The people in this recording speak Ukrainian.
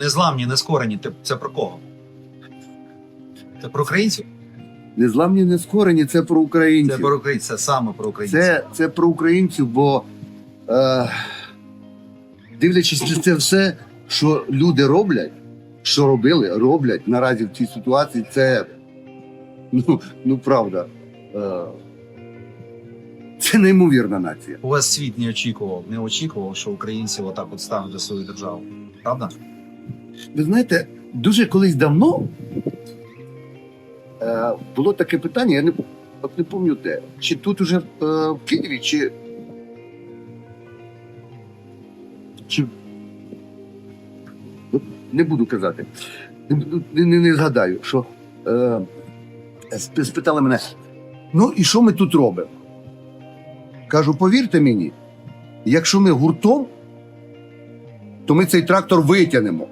Незламні, нескорені. Ти- Це про кого? Це про українців? Незламні нескорені це про українців. Це про українців, це саме про українців. Це, це про українців, бо е, дивлячись на це все, що люди роблять, що робили, роблять наразі в цій ситуації, це ну, ну правда. Е, це неймовірна нація. У вас світ не очікував, не очікував, що українці отак от стануть за свою державу. Правда? Ви знаєте, дуже колись давно е, було таке питання, я не, от не пам'ятаю де. Чи тут уже е, в Києві, чи. Чи. Не буду казати. Не, не, не, згадаю, що е, спитали мене: ну і що ми тут робимо? Кажу, повірте мені, якщо ми гуртом, то ми цей трактор витягнемо.